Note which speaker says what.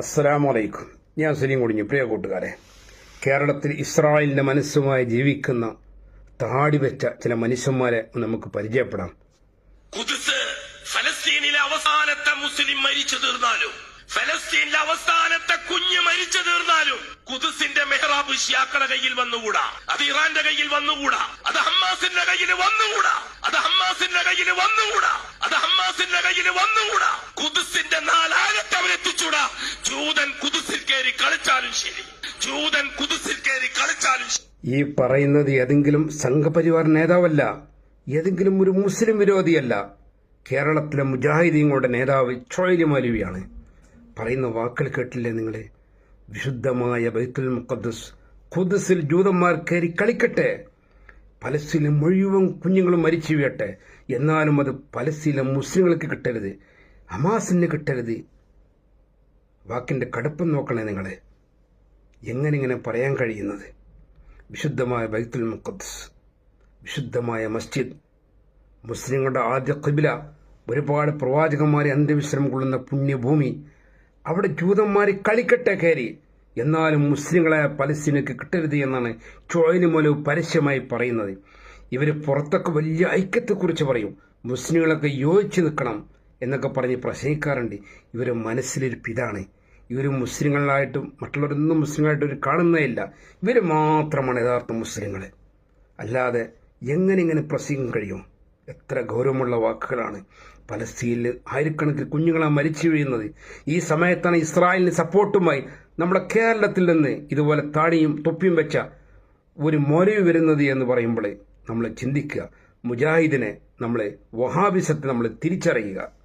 Speaker 1: അസ്സലാമു അലൈക്കും ഞാൻ സലീം കുടിഞ്ഞു. പ്രിയ കൂട്ടുകാരെ കേരളത്തിൽ ഇസ്രായേലിന്റെ മനസ്സുമായി ജീവിക്കുന്ന താടി വെച്ച ചില മനുഷ്യന്മാരെ നമുക്ക് പരിചയപ്പെടാം.
Speaker 2: ഫലസ്തീനിലെ അവസാനത്തെ മുസ്ലിം മരിച്ചു തീർന്നാലും ഫലസ്തീനിലെ അവസാനത്തെ കുഞ്ഞ് മരിച്ചു തീർന്നാലും കുതിസിന്റെ മെഹ്റാബ് ഷിയാക്കളുടെ കയ്യിൽ വന്നുകൂടാ? അത് ഇറാന്റെ കയ്യിൽ വന്നുകൂടാ? അത് ഹമ്മാസിന്റെ കയ്യിൽ വന്നുകൂടാ? അത് ഹമ്മാസിന്റെ കയ്യിൽ വന്നുകൂടാ? അത് ഹമ്മാസിന്റെ കയ്യിൽ വന്നുകൂടാ? കളിച്ചാലും ശരി. ജൂതൻ കുതിസിൽ കയറി കളിച്ചാലും
Speaker 1: ഈ പറയുന്നത് ഏതെങ്കിലും സംഘപരിവാർ നേതാവല്ല ഏതെങ്കിലും ഒരു മുസ്ലിം വിരോധിയല്ല. കേരളത്തിലെ മുജാഹിദീങ്ങളുടെ നേതാവ് ചോയിലി മൗലവിയാണ്. പറയുന്ന വാക്കുകൾ കേട്ടില്ലേ നിങ്ങളെ? വിശുദ്ധമായ ബൈത്തുൽ മുഖദ്സ് ഖുദ്സിൽ ജൂതന്മാർ കയറി കളിക്കട്ടെ. പലസ്തീനിലെ മുഴുവൻ കുഞ്ഞുങ്ങളും മരിച്ചു വീഴട്ടെ. എന്നാലും അത് പലസ്തീനിലെ മുസ്ലിങ്ങൾക്ക് കിട്ടരുത് അമാസിന് കിട്ടരുത്. വാക്കിന്റെ കടുപ്പം നോക്കണേ നിങ്ങളെ. എങ്ങനെ പറയാൻ കഴിയുന്നത്? വിശുദ്ധമായ ബൈത്തുൽ മുഖദ്സ് വിശുദ്ധമായ മസ്ജിദ് മുസ്ലിങ്ങളുടെ ആദ്യ കിബില ഒരുപാട് പ്രവാചകന്മാരെ അന്ത്യവിശ്രമം കൊള്ളുന്ന പുണ്യഭൂമി അവിടെ ജൂതന്മാർ കളിക്കട്ടെ കയറി എന്നാലും മുസ്ലിങ്ങളെ പലസ്തീനക്ക് കിട്ടരുത് എന്നാണ് ചോയിന് മൂലവ് പരസ്യമായി പറയുന്നത്. ഇവർ പുറത്തൊക്കെ വലിയ ഐക്യത്തെക്കുറിച്ച് പറയും. മുസ്ലിങ്ങളൊക്കെ യോജിച്ച് നിൽക്കണം എന്നൊക്കെ പറഞ്ഞ് പ്രസംഗിക്കാറുണ്ട്. ഇവരെ മനസ്സിലൊരു ഇതാണ് ഇവർ മുസ്ലിങ്ങളായിട്ടും മറ്റുള്ളവരൊന്നും മുസ്ലിങ്ങളായിട്ട് ഇവർ കാണുന്നേയില്ല ഇവർ മാത്രമാണ് യഥാർത്ഥ മുസ്ലിങ്ങൾ അല്ലാതെ എങ്ങനെ ഇങ്ങനെ പ്രസംഗം കഴിയും? എത്ര ഗൗരവമുള്ള വാക്കുകളാണ് പലസ്തീനിൽ ആയിരക്കണക്കിന് കുഞ്ഞുങ്ങളാണ് മരിച്ചു വീഴുന്നത്. ഈ സമയത്താണ് ഇസ്രായേലിന് സപ്പോർട്ടുമായി നമ്മുടെ കേരളത്തിൽ നിന്ന് ഇതുപോലെ താടിയും തൊപ്പിയും വെച്ച ഒരു മൊലവ് വരുന്നത് എന്ന് പറയുമ്പോൾ നമ്മൾ ചിന്തിക്കുക. മുജാഹിദിനെ നമ്മളെ വഹാബിസത്തെ നമ്മൾ തിരിച്ചറിയുക.